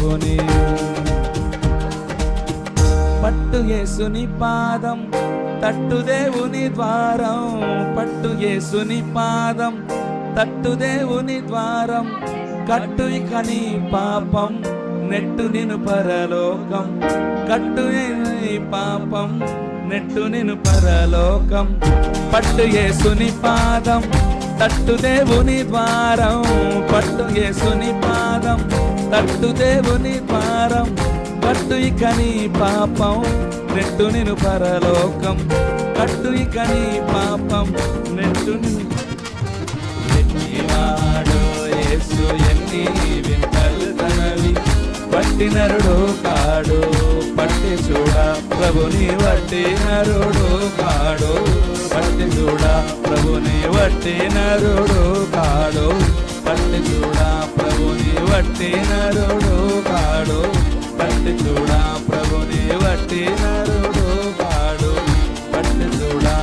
ప్రభుని పట్టు యేసుని పాదం తట్టు దేవుని ద్వారం. పట్టు యేసుని పాదం తట్టు దేవుని ద్వారం. కట్టు ఇక నీ పాపం నెట్టు నిను పరలోకం. కట్టు నీ పాపం నెట్టు నిను పరలోకం. పట్టు యేసుని పాదం తట్టు దేవుని ద్వారం. పట్టు యేసుని పాదం తట్టు దేవుని పారం కట్టు ఇక నీ పాపం నెట్టు నిను పరలోకం. కట్టు ఇక నీ పాపం నెట్టు నిన్ను యేసు ఎన్ని వింతలు తనవి. పట్టి నరుడు కాడు పట్టి చూడ ప్రభుని వట్టి నరుడు కాడు. పట్టి చూడ ప్రభుని వట్టి నరుడు వట్టి నరుడు కాడు పట్టి చూడా ప్రభుని వట్టి నరుడు కాడు పట్టి చూడా